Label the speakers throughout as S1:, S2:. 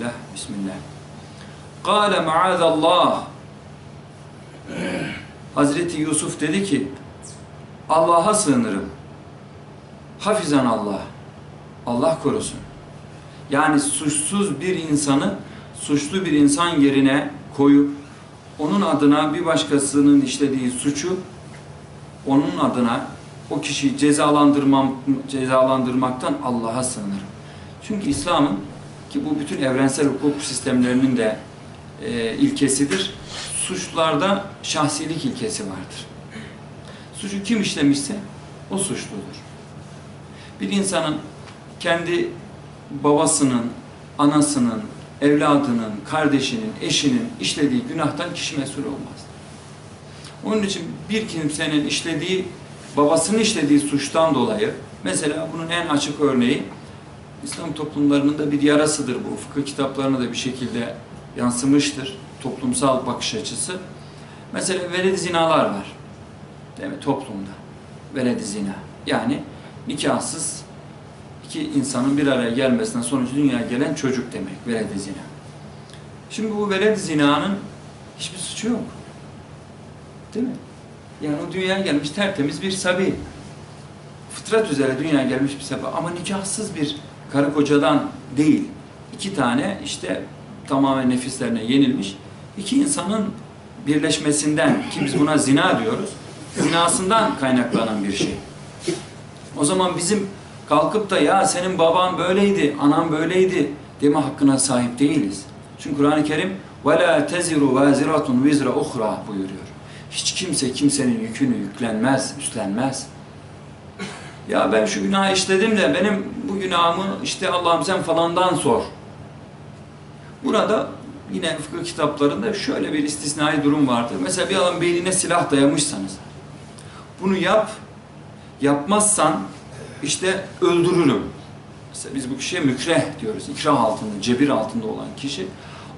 S1: Bismillah, Bismillah. Kâle maazallah. Hazreti Yusuf dedi ki, Allah'a sığınırım. Hafizan Allah. Allah korusun. Yani suçsuz bir insanı suçlu bir insan yerine koyup onun adına bir başkasının işlediği suçu onun adına o kişiyi cezalandırmam, cezalandırmaktan Allah'a sığınırım. Çünkü İslam'ın ki bu bütün evrensel hukuk sistemlerinin de e, ilkesidir. Suçlarda şahsilik ilkesi vardır. Suçu kim işlemişse o suçludur. Bir insanın kendi babasının, anasının, evladının, kardeşinin, eşinin işlediği günahtan kişi mesul olmaz. Onun için bir kimsenin işlediği, babasının işlediği suçtan dolayı, mesela bunun en açık örneği, İslam toplumlarının da bir yarasıdır bu. Fıkıh kitaplarına da bir şekilde yansımıştır. Toplumsal bakış açısı. Mesela veled zinalar var. Değil mi? Toplumda. Veled zina. Yani nikahsız iki insanın bir araya gelmesinden sonucu dünyaya gelen çocuk demek. Veled zina. Şimdi bu veled zinanın hiçbir suçu yok. Değil mi? Yani o dünyaya gelmiş tertemiz bir sabi. Fıtrat üzere dünyaya gelmiş bir sabi. Ama nikahsız bir karı kocadan değil, iki tane işte tamamen nefislerine yenilmiş iki insanın birleşmesinden ki biz buna zina diyoruz, zinasından kaynaklanan bir şey. O zaman bizim kalkıp da ya senin baban böyleydi, anan böyleydi deme hakkına sahip değiliz. Çünkü Kur'an-ı Kerim وَلَا تَزِرُ وَازِرَةٌ وِزْرَ اُخْرَى buyuruyor. Hiç kimse kimsenin yükünü yüklenmez, üstlenmez. Ya ben şu günah işledim de benim bu günahımı işte Allah'ım sen falandan sor. Burada yine fıkıh kitaplarında şöyle bir istisnai durum vardır. Mesela bir adam beynine silah dayamışsanız bunu yap, yapmazsan işte öldürürüm. Mesela biz bu kişiye mükreh diyoruz. İkrah altında, cebir altında olan kişi.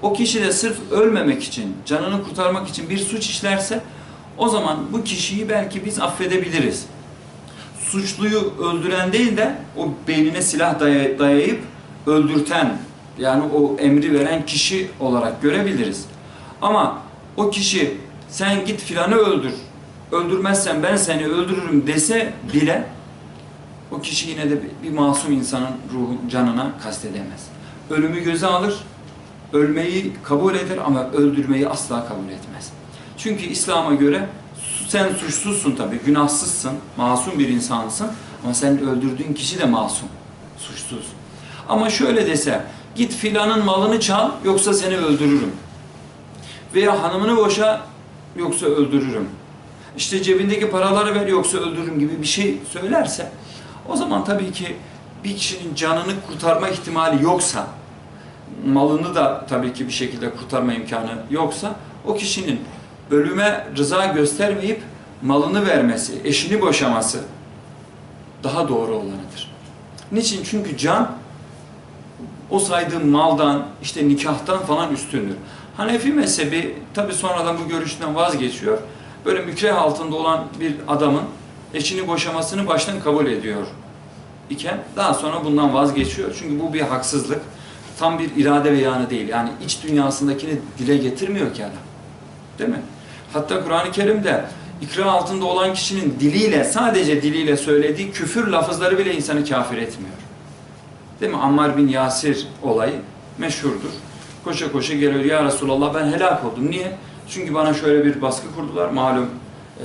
S1: O kişi de sırf ölmemek için, canını kurtarmak için bir suç işlerse o zaman bu kişiyi belki biz affedebiliriz. Suçluyu öldüren değil de o beynine silah daya- dayayıp öldürten yani o emri veren kişi olarak görebiliriz. Ama o kişi sen git filanı öldür, öldürmezsen ben seni öldürürüm dese bile o kişi yine de bir- masum insanın ruhun canına kastedemez. Ölümü göze alır, ölmeyi kabul eder ama öldürmeyi asla kabul etmez. Çünkü İslam'a göre sen suçsuzsun tabii, günahsızsın, masum bir insansın ama sen öldürdüğün kişi de masum, suçsuz. Ama şöyle dese, git filanın malını çal yoksa seni öldürürüm. Veya hanımını boşa yoksa öldürürüm. İşte cebindeki paraları ver yoksa öldürürüm gibi bir şey söylerse o zaman tabii ki bir kişinin canını kurtarma ihtimali yoksa malını da tabii ki bir şekilde kurtarma imkanı yoksa o kişinin ölüme rıza göstermeyip malını vermesi, eşini boşaması daha doğru olanıdır. Niçin? Çünkü can o saydığım maldan, işte nikahtan falan üstündür. Hanefi mezhebi tabi sonradan bu görüşten vazgeçiyor. Böyle mükreh altında olan bir adamın eşini boşamasını baştan kabul ediyor iken daha sonra bundan vazgeçiyor. Çünkü bu bir haksızlık. Tam bir irade beyanı değil. Yani iç dünyasındakini dile getirmiyor ki adam. Değil mi? Hatta Kur'an-ı Kerim'de ikra altında olan kişinin diliyle, sadece diliyle söylediği küfür lafızları bile insanı kafir etmiyor. Değil mi? Ammar bin Yasir olayı meşhurdur. Koşa koşa geliyor. Ya Resulallah ben helak oldum. Niye? Çünkü bana şöyle bir baskı kurdular. Malum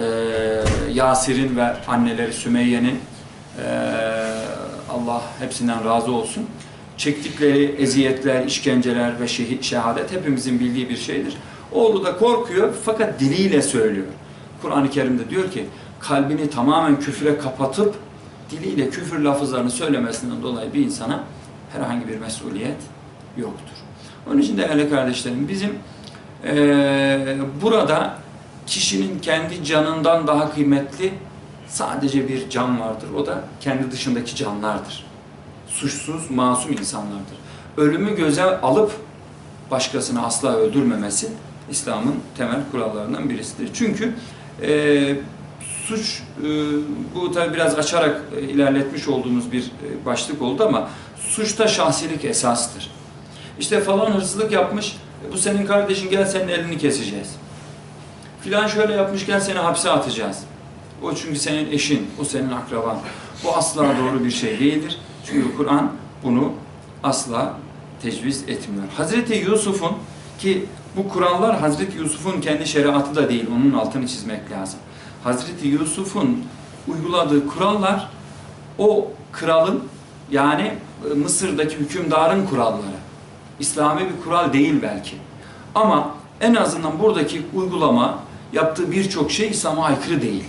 S1: eee, Yasir'in ve anneleri Sümeyye'nin eee, Allah hepsinden razı olsun. Çektikleri eziyetler, işkenceler ve şehit, şehadet hepimizin bildiği bir şeydir. Oğlu da korkuyor fakat diliyle söylüyor. Kur'an-ı Kerim'de diyor ki kalbini tamamen küfre kapatıp diliyle küfür lafızlarını söylemesinden dolayı bir insana herhangi bir mesuliyet yoktur. Onun için değerli kardeşlerim bizim eee, burada kişinin kendi canından daha kıymetli sadece bir can vardır. O da kendi dışındaki canlardır. Suçsuz, masum insanlardır. Ölümü göze alıp başkasını asla öldürmemesi İslam'ın temel kurallarından birisidir. Çünkü e, suç, e, bu tabi biraz açarak e, ilerletmiş olduğumuz bir e, başlık oldu ama suçta şahsilik esastır. İşte falan hırsızlık yapmış. e, Bu senin kardeşin gel senin elini keseceğiz. Filan şöyle yapmış gel seni hapse atacağız. O çünkü senin eşin, o senin akraban. Bu asla doğru bir şey değildir. Çünkü Kur'an bunu asla tecviz etmiyor. Hazreti Yusuf'un ki bu kurallar Hazreti Yusuf'un kendi şeriatı da değil, onun altını çizmek lazım. Hazreti Yusuf'un uyguladığı kurallar o kralın yani e, Mısır'daki hükümdarın kuralları. İslami bir kural değil belki. Ama en azından buradaki uygulama yaptığı birçok şey İslam'a aykırı değil.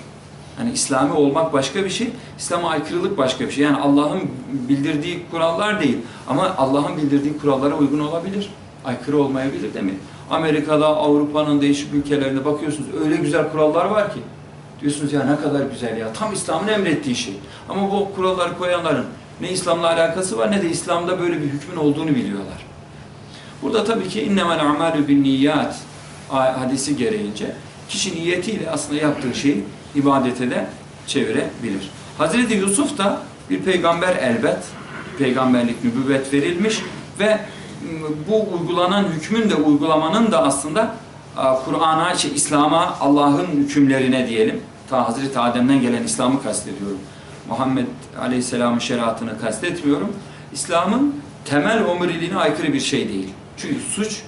S1: Hani İslami olmak başka bir şey, İslam'a aykırılık başka bir şey. Yani Allah'ın bildirdiği kurallar değil. Ama Allah'ın bildirdiği kurallara uygun olabilir. Aykırı olmayabilir değil mi? Amerika'da, Avrupa'nın değişik ülkelerinde bakıyorsunuz öyle güzel kurallar var ki. Diyorsunuz ya ne kadar güzel ya. Tam İslam'ın emrettiği şey. Ama bu kuralları koyanların ne İslam'la alakası var ne de İslam'da böyle bir hükmün olduğunu biliyorlar. Burada tabii ki innemel amelü bin niyyat hadisi gereğince kişi niyetiyle aslında yaptığı şeyi ibadete de çevirebilir. Hazreti Yusuf da bir peygamber elbet, peygamberlik nübüvvet verilmiş ve bu uygulanan hükmün de uygulamanın da aslında Kur'an'a, şey, İslam'a, Allah'ın hükümlerine diyelim. Ta Hazreti Adem'den gelen İslam'ı kastediyorum. Muhammed Aleyhisselam'ın şeriatını kastetmiyorum. İslam'ın temel omuriliğine aykırı bir şey değil. Çünkü suç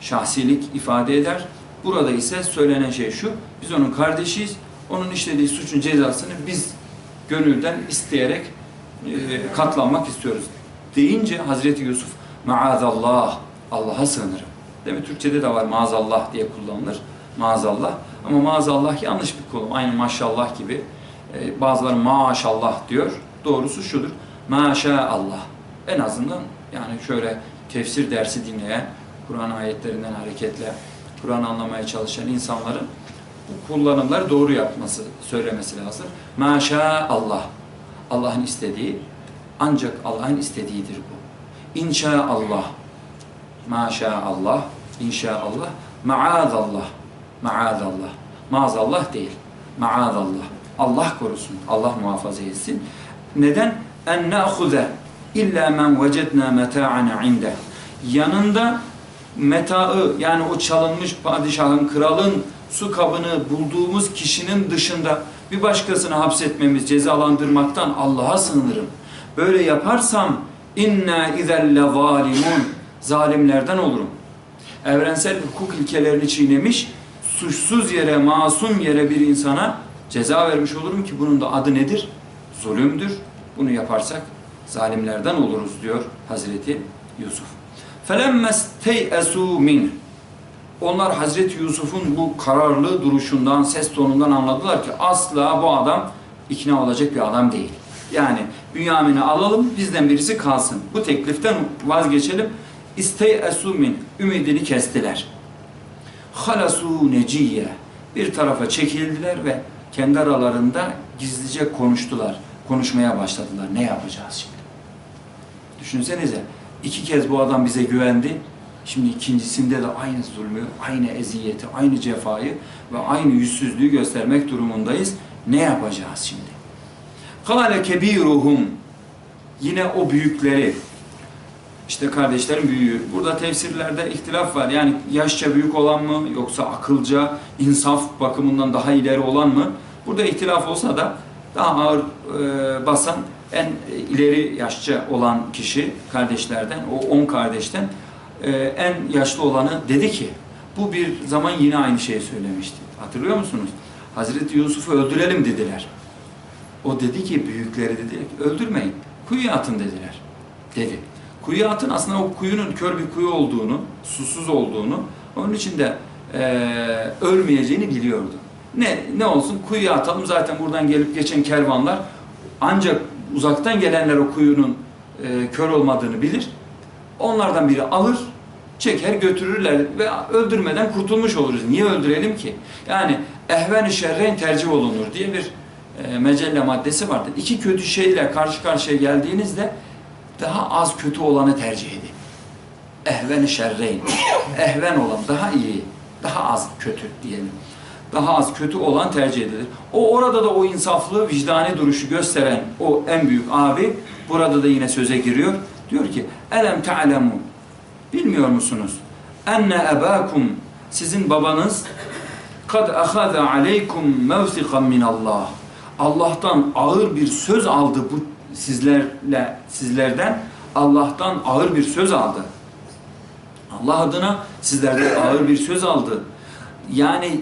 S1: şahsilik ifade eder. Burada ise söylenen şey şu, biz onun kardeşiyiz. Onun işlediği suçun cezasını biz gönülden isteyerek e, katlanmak istiyoruz. Deyince Hazreti Yusuf maazallah, Allah'a sığınırım. Değil mi? Türkçede de var maazallah diye kullanılır. Maazallah. Ama maazallah yanlış bir kullanım. Aynı maşallah gibi. E, bazıları maşallah diyor. Doğrusu şudur. Maşallah. En azından yani şöyle tefsir dersi dinleyen, Kur'an ayetlerinden hareketle Kur'an anlamaya çalışan insanların bu kullanımları doğru yapması, söylemesi lazım. Maşallah. Allah'ın istediği ancak Allah'ın istediğidir bu. İnşaallah. Maşallah. İnşaallah. Maazallah. Maazallah. Maazallah değil. Maazallah. Allah korusun. Allah muhafaza etsin. Neden? En na'khuze illa men vecedna meta'ana inde. Yanında metaı yani o çalınmış padişahın, kralın su kabını bulduğumuz kişinin dışında bir başkasını hapsetmemiz, cezalandırmaktan Allah'a sığınırım. Böyle yaparsam inna izelle zalimun zalimlerden olurum. Evrensel hukuk ilkelerini çiğnemiş, suçsuz yere, masum yere bir insana ceza vermiş olurum ki bunun da adı nedir? Zulümdür. Bunu yaparsak zalimlerden oluruz diyor Hazreti Yusuf. فَلَمَّسْتَيْأَسُوا مِنْهِ Onlar Hazreti Yusuf'un bu kararlı duruşundan, ses tonundan anladılar ki asla bu adam ikna olacak bir adam değil. Yani Bünyamin'i alalım, bizden birisi kalsın. Bu tekliften vazgeçelim. İsteyesu min ümidini kestiler. Halasu neciye bir tarafa çekildiler ve kendi aralarında gizlice konuştular. Konuşmaya başladılar. Ne yapacağız şimdi? Düşünsenize iki kez bu adam bize güvendi. Şimdi ikincisinde de aynı zulmü, aynı eziyeti, aynı cefayı ve aynı yüzsüzlüğü göstermek durumundayız. Ne yapacağız şimdi? Kale kebiruhum yine o büyükleri işte kardeşlerin büyüğü. Burada tefsirlerde ihtilaf var. Yani yaşça büyük olan mı yoksa akılca, insaf bakımından daha ileri olan mı? Burada ihtilaf olsa da daha ağır e, basan en ileri yaşça olan kişi kardeşlerden, o on kardeşten e, en yaşlı olanı dedi ki bu bir zaman yine aynı şeyi söylemişti. Hatırlıyor musunuz? Hazreti Yusuf'u öldürelim dediler. O dedi ki büyükleri dedi öldürmeyin. Kuyuya atın dediler. Dedi. Kuyuya atın aslında o kuyunun kör bir kuyu olduğunu, susuz olduğunu, onun için de e, ölmeyeceğini biliyordu. Ne ne olsun kuyuya atalım zaten buradan gelip geçen kervanlar ancak uzaktan gelenler o kuyunun e, kör olmadığını bilir. Onlardan biri alır, çeker götürürler ve öldürmeden kurtulmuş oluruz. Niye öldürelim ki? Yani ehven-i şerreyn tercih olunur diye bir e, mecelle maddesi vardır. İki kötü şeyle karşı karşıya geldiğinizde daha az kötü olanı tercih edin. Ehven-i şerreyn. Ehven olan, daha iyi, daha az kötü diyelim. Daha az kötü olan tercih edilir. O orada da o insaflı, vicdani duruşu gösteren o en büyük abi burada da yine söze giriyor. Diyor ki: "Elem ta'lemu Bilmiyor musunuz? Enne ebakum sizin babanız kad ahaza aleykum mevsikan min Allah. Allah'tan ağır bir söz aldı bu sizlerle sizlerden Allah'tan ağır bir söz aldı. Allah adına sizlerden ağır bir söz aldı. Yani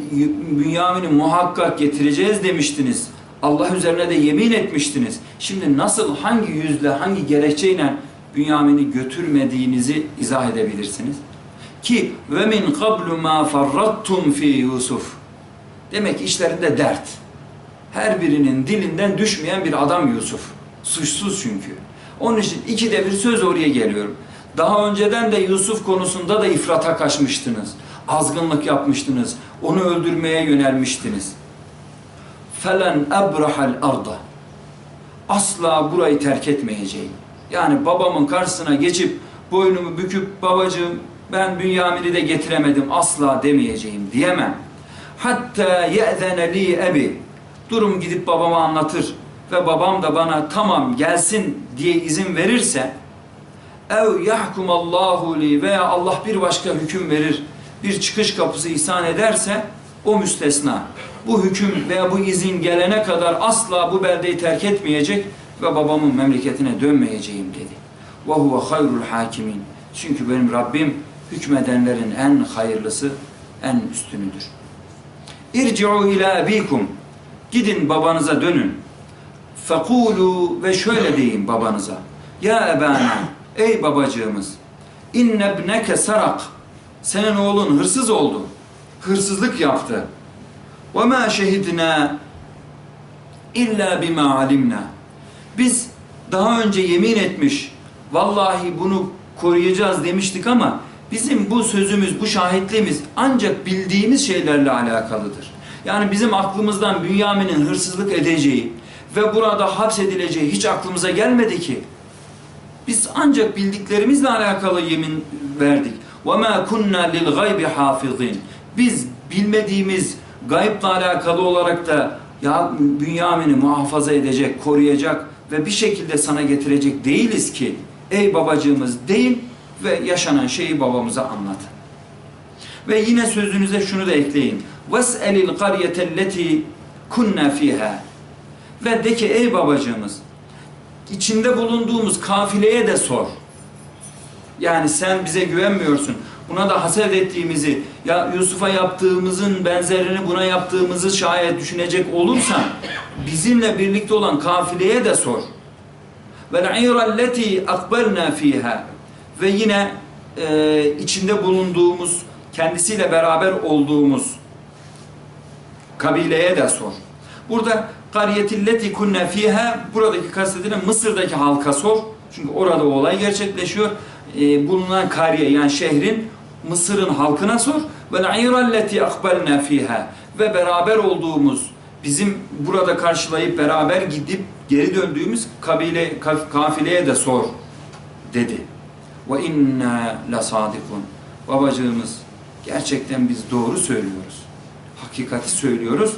S1: Bünyamin'i muhakkak getireceğiz demiştiniz. Allah üzerine de yemin etmiştiniz. Şimdi nasıl, hangi yüzle, hangi gerekçeyle Bünyamin'i götürmediğinizi izah edebilirsiniz? Ki ve min qablu ma farrattum fi Yusuf. Demek işlerinde dert. Her birinin dilinden düşmeyen bir adam Yusuf. Suçsuz çünkü. Onun için ikide bir söz oraya geliyorum. Daha önceden de Yusuf konusunda da ifrata kaçmıştınız. Azgınlık yapmıştınız. Onu öldürmeye yönelmiştiniz. Felen ebrahal arda. Asla burayı terk etmeyeceğim. Yani babamın karşısına geçip boynumu büküp babacığım ben Bünyamin'i de getiremedim asla demeyeceğim diyemem. Hatta ye'zene li ebi. Durum gidip babama anlatır ve babam da bana tamam gelsin diye izin verirse ev yahkumallahu li veya Allah bir başka hüküm verir, bir çıkış kapısı ihsan ederse o müstesna. Bu hüküm veya bu izin gelene kadar asla bu beldeyi terk etmeyecek ve babamın memleketine dönmeyeceğim dedi. Ve huve hayrul hakimin. Çünkü benim Rabbim hükmedenlerin en hayırlısı, en üstünüdür. İrci'u ila abikum. Gidin babanıza dönün. Fekulu ve şöyle deyin babanıza. Ya ebana, ey babacığımız. İnne ibneke sarak. Senin oğlun hırsız oldu. Hırsızlık yaptı. Ve ma şehidna illa bima alimna. Biz daha önce yemin etmiş, vallahi bunu koruyacağız demiştik ama bizim bu sözümüz, bu şahitliğimiz ancak bildiğimiz şeylerle alakalıdır. Yani bizim aklımızdan Bünyamin'in hırsızlık edeceği ve burada hapsedileceği hiç aklımıza gelmedi ki. Biz ancak bildiklerimizle alakalı yemin verdik. وَمَا كُنَّا لِلْغَيْبِ حَافِظِينَ Biz bilmediğimiz gayıpla alakalı olarak da ya Bünyamin'i muhafaza edecek, koruyacak ve bir şekilde sana getirecek değiliz ki ey babacığımız deyin ve yaşanan şeyi babamıza anlatın. Ve yine sözünüze şunu da ekleyin. وَاسْأَلِ الْقَرْيَةَ الَّتِي كُنَّا فِيهَا Ve de ki ey babacığımız içinde bulunduğumuz kafileye de sor. Yani sen bize güvenmiyorsun. Buna da haset ettiğimizi, ya Yusuf'a yaptığımızın benzerini buna yaptığımızı şayet düşünecek olursan bizimle birlikte olan kafileye de sor. وَالْعِيرَ الَّتِي أَقْبَلْنَا ف۪يهَا Ve yine e, içinde bulunduğumuz, kendisiyle beraber olduğumuz kabileye de sor. Burada kariyetilleti kunne fiha buradaki kastedilen Mısır'daki halka sor. Çünkü orada o olay gerçekleşiyor. E, bulunan kariye yani şehrin Mısır'ın halkına sor. Ve l'ayralleti akbalna fiha ve beraber olduğumuz bizim burada karşılayıp beraber gidip geri döndüğümüz kabile kaf- kafileye de sor dedi. Ve inna la sadikun. Babacığımız gerçekten biz doğru söylüyoruz. Hakikati söylüyoruz.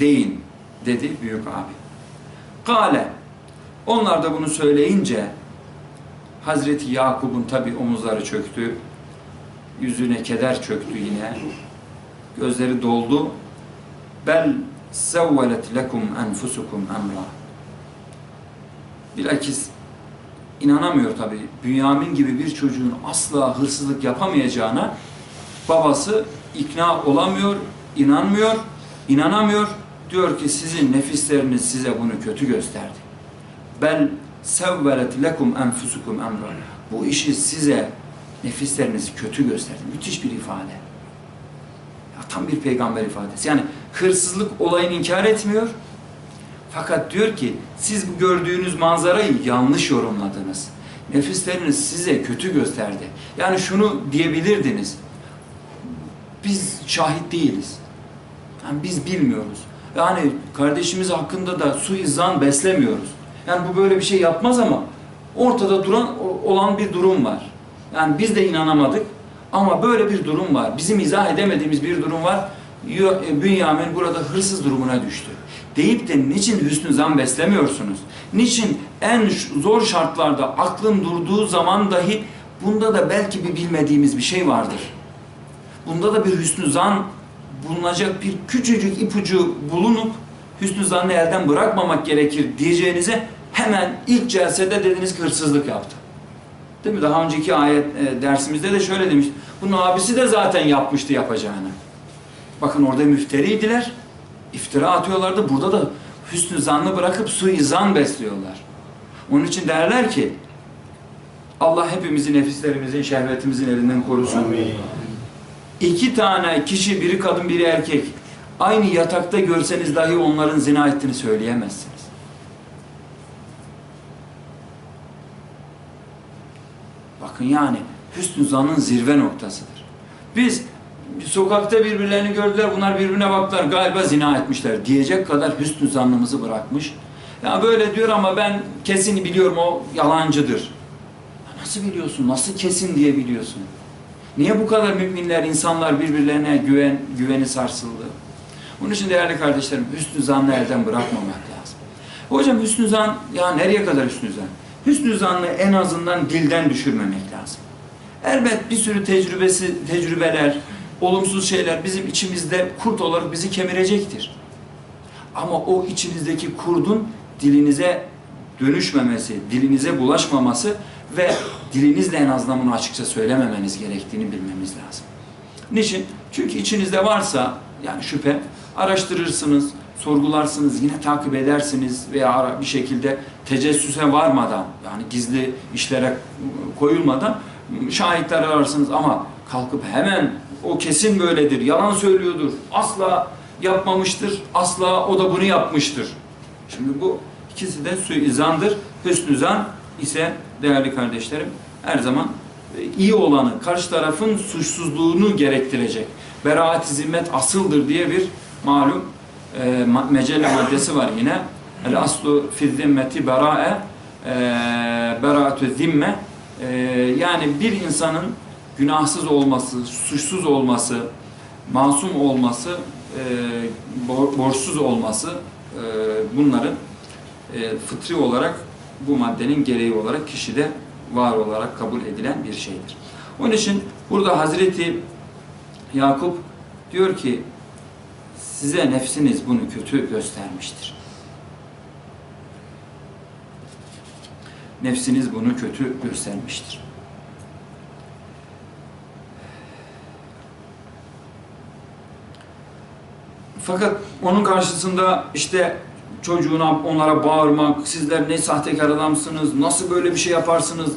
S1: Deyin dedi büyük abi. Kale onlar da bunu söyleyince Hazreti Yakup'un tabi omuzları çöktü. Yüzüne keder çöktü yine. Gözleri doldu. Bel sevvelet lekum enfusukum emra. Bilakis inanamıyor tabi. Bünyamin gibi bir çocuğun asla hırsızlık yapamayacağına babası ikna olamıyor, inanmıyor, inanamıyor. Diyor ki sizin nefisleriniz size bunu kötü gösterdi. Bel sevvelet lekum enfusukum emra. Bu işi size nefisleriniz kötü gösterdi. Müthiş bir ifade. Ya tam bir peygamber ifadesi. Yani hırsızlık olayını inkar etmiyor. Fakat diyor ki siz bu gördüğünüz manzarayı yanlış yorumladınız. Nefisleriniz size kötü gösterdi. Yani şunu diyebilirdiniz. Biz şahit değiliz. Yani biz bilmiyoruz. Yani kardeşimiz hakkında da suizan beslemiyoruz. Yani bu böyle bir şey yapmaz ama ortada duran olan bir durum var. Yani biz de inanamadık ama böyle bir durum var. Bizim izah edemediğimiz bir durum var. Bünyamin burada hırsız durumuna düştü. Deyip de niçin hüsnü zan beslemiyorsunuz? Niçin en zor şartlarda aklın durduğu zaman dahi bunda da belki bir bilmediğimiz bir şey vardır. Bunda da bir hüsnü zan bulunacak bir küçücük ipucu bulunup hüsnü zannı elden bırakmamak gerekir diyeceğinize hemen ilk celsede dediniz ki hırsızlık yaptı. Değil mi? Daha önceki ayet e, dersimizde de şöyle demiş. Bunun abisi de zaten yapmıştı yapacağını. Bakın orada müfteriydiler. iftira atıyorlardı. Burada da hüsnü zannı bırakıp suizan besliyorlar. Onun için derler ki Allah hepimizi nefislerimizin, şehvetimizin elinden korusun. İki tane kişi, biri kadın, biri erkek aynı yatakta görseniz dahi onların zina ettiğini söyleyemezsiniz. Bakın yani hüsnü zanın zirve noktasıdır. Biz sokakta birbirlerini gördüler, bunlar birbirine baktılar, galiba zina etmişler diyecek kadar hüsnü zannımızı bırakmış. Ya böyle diyor ama ben kesin biliyorum o yalancıdır. Ya Nasıl biliyorsun? Nasıl kesin diye biliyorsun? Niye bu kadar müminler, insanlar birbirlerine güven, güveni sarsıldı? Bunun için değerli kardeşlerim, hüsnü zannı elden bırakmamak lazım. Hocam hüsnü zan, ya nereye kadar hüsnü zan? Hüsnü zannı en azından dilden düşürmemek lazım. Elbet bir sürü tecrübesi, tecrübeler, olumsuz şeyler bizim içimizde kurt olarak bizi kemirecektir. Ama o içinizdeki kurdun dilinize dönüşmemesi, dilinize bulaşmaması ve dilinizle en azından bunu açıkça söylememeniz gerektiğini bilmemiz lazım. Niçin? Çünkü içinizde varsa yani şüphe araştırırsınız, sorgularsınız, yine takip edersiniz veya bir şekilde tecessüse varmadan yani gizli işlere koyulmadan şahitler ararsınız ama kalkıp hemen o kesin böyledir, yalan söylüyordur, asla yapmamıştır, asla o da bunu yapmıştır. Şimdi bu ikisi de suizandır. Hüsnü zan ise değerli kardeşlerim her zaman e, iyi olanı, karşı tarafın suçsuzluğunu gerektirecek. Beraat-i zimmet asıldır diye bir malum e, mecelle maddesi var yine. El aslu fi zimmeti bera'e e, beraatü zimme e, yani bir insanın günahsız olması, suçsuz olması, masum olması, e, bor- borçsuz olması e, bunların e, fıtri olarak bu maddenin gereği olarak kişide var olarak kabul edilen bir şeydir. Onun için burada Hazreti Yakup diyor ki size nefsiniz bunu kötü göstermiştir. Nefsiniz bunu kötü göstermiştir. Fakat onun karşısında işte çocuğuna onlara bağırmak, sizler ne sahtekar adamsınız, nasıl böyle bir şey yaparsınız,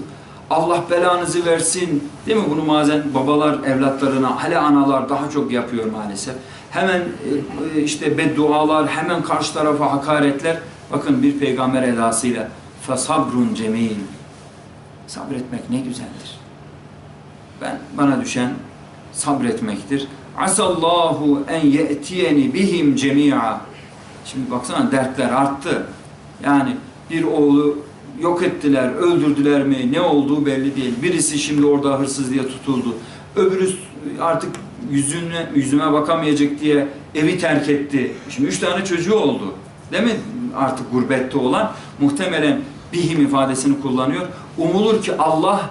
S1: Allah belanızı versin. Değil mi bunu bazen babalar evlatlarına, hele analar daha çok yapıyor maalesef. Hemen e, işte beddualar, hemen karşı tarafa hakaretler. Bakın bir peygamber edasıyla fasabrun cemil. Sabretmek ne güzeldir. Ben bana düşen sabretmektir. Asallahu en ye'tiyeni bihim cemi'a. Şimdi baksana dertler arttı. Yani bir oğlu yok ettiler, öldürdüler mi, ne olduğu belli değil. Birisi şimdi orada hırsız diye tutuldu. Öbürü artık yüzüne, yüzüme bakamayacak diye evi terk etti. Şimdi üç tane çocuğu oldu. Değil mi? Artık gurbette olan muhtemelen bihim ifadesini kullanıyor. Umulur ki Allah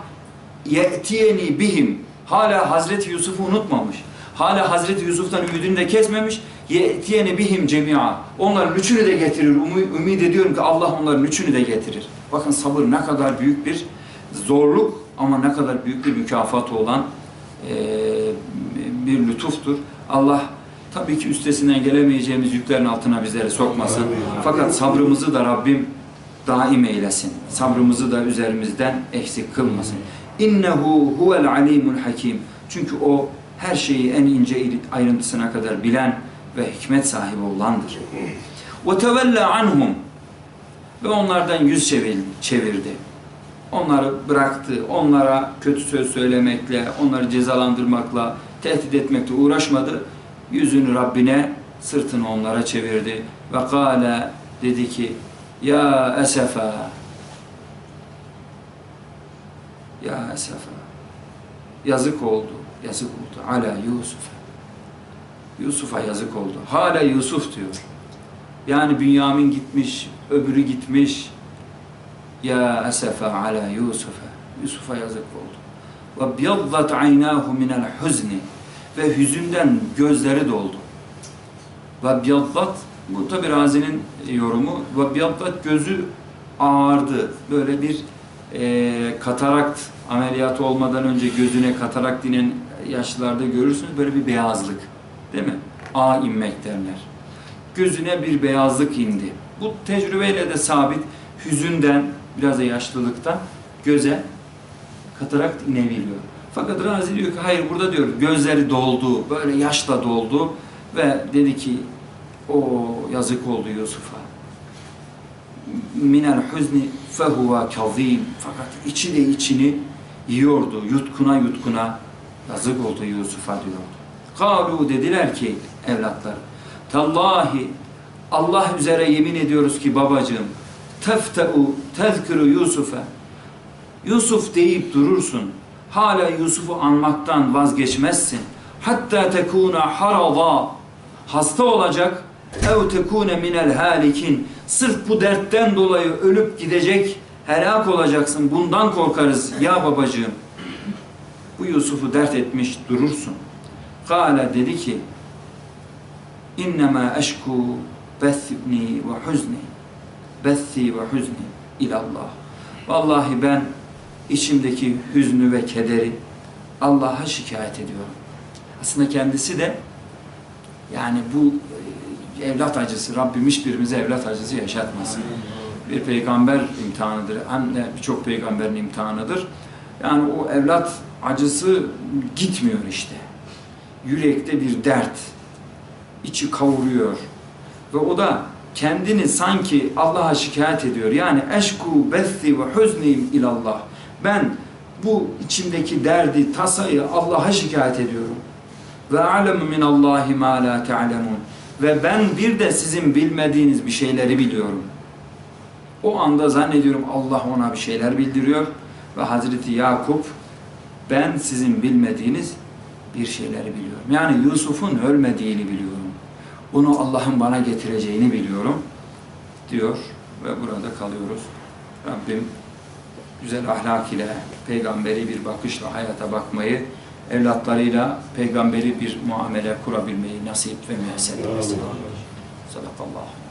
S1: ye'tiyeni bihim. Hala Hazreti Yusuf'u unutmamış. Hala Hazreti Yusuf'tan ümidini de kesmemiş. Ye'tiyeni bihim cemia. Onların üçünü de getirir. Ümid ediyorum ki Allah onların üçünü de getirir. Bakın sabır ne kadar büyük bir zorluk ama ne kadar büyük bir mükafatı olan bir lütuftur. Allah tabii ki üstesinden gelemeyeceğimiz yüklerin altına bizleri sokmasın. Fakat sabrımızı da Rabbim daim eylesin. Sabrımızı da üzerimizden eksik kılmasın. İnnehu huvel alimul hakim. Çünkü o her şeyi en ince ayrıntısına kadar bilen ve hikmet sahibi olandır. Tevella anhum ve onlardan yüz çevir- çevirdi. Onları bıraktı. Onlara kötü söz söylemekle, onları cezalandırmakla, tehdit etmekle uğraşmadı. Yüzünü Rabbine, sırtını onlara çevirdi. Ve kâle dedi ki ya esefa ya esefa yazık oldu yazık oldu ala Yusuf'a Yusuf'a yazık oldu. Hala Yusuf diyor. Yani Bünyamin gitmiş öbürü gitmiş. Ya esefa ala Yusuf'a Yusuf'a yazık oldu. Ve biyaddat aynahu minel huzni ve hüzünden gözleri doldu. Ve biyaddat bu tabi Razi'nin yorumu. Ve biyaddat gözü ağardı. Böyle bir e, katarakt ameliyatı olmadan önce gözüne katarakt denen yaşlılarda görürsünüz. Böyle bir beyazlık. Değil mi? A inmek derler. Gözüne bir beyazlık indi. Bu tecrübeyle de sabit hüzünden biraz da yaşlılıktan göze katarakt inebiliyor. Fakat Razi diyor ki hayır burada diyor gözleri doldu, böyle yaşla doldu ve dedi ki o yazık oldu Yusuf'a. Minel huzni fehuve kazim. Fakat içi de içini yiyordu, yutkuna yutkuna. Yazık oldu Yusuf'a diyordu. Kalu dediler ki evlatlar. Tallahi Allah üzere yemin ediyoruz ki babacığım tefte'u tezkürü Yusuf'a Yusuf deyip durursun. Hala Yusuf'u anmaktan vazgeçmezsin. Hatta tekuna harada hasta olacak ev tekune minel halikin sırf bu dertten dolayı ölüp gidecek helak olacaksın bundan korkarız ya babacığım bu Yusuf'u dert etmiş durursun Kale dedi ki innema eşku bethni ve huzni bethi ve huzni ilallah vallahi ben içimdeki hüznü ve kederi Allah'a şikayet ediyorum aslında kendisi de yani bu e, evlat acısı, Rabbim hiçbirimize evlat acısı yaşatmasın. Bir peygamber imtihanıdır, hem de birçok peygamberin imtihanıdır. Yani o evlat acısı gitmiyor işte. Yürekte bir dert, içi kavuruyor. Ve o da kendini sanki Allah'a şikayet ediyor. Yani eşku bethi ve hüznim ilallah. Ben bu içimdeki derdi, tasayı Allah'a şikayet ediyorum ve alemu min Allahi ma la ta'lemun. Ve ben bir de sizin bilmediğiniz bir şeyleri biliyorum. O anda zannediyorum Allah ona bir şeyler bildiriyor ve Hazreti Yakup ben sizin bilmediğiniz bir şeyleri biliyorum. Yani Yusuf'un ölmediğini biliyorum. Onu Allah'ın bana getireceğini biliyorum diyor ve burada kalıyoruz. Rabbim güzel ahlak ile, peygamberi bir bakışla hayata bakmayı, evlatlarıyla peygamberi bir muamele kurabilmeyi nasip ve müyesser eylesin. Sadakallahu.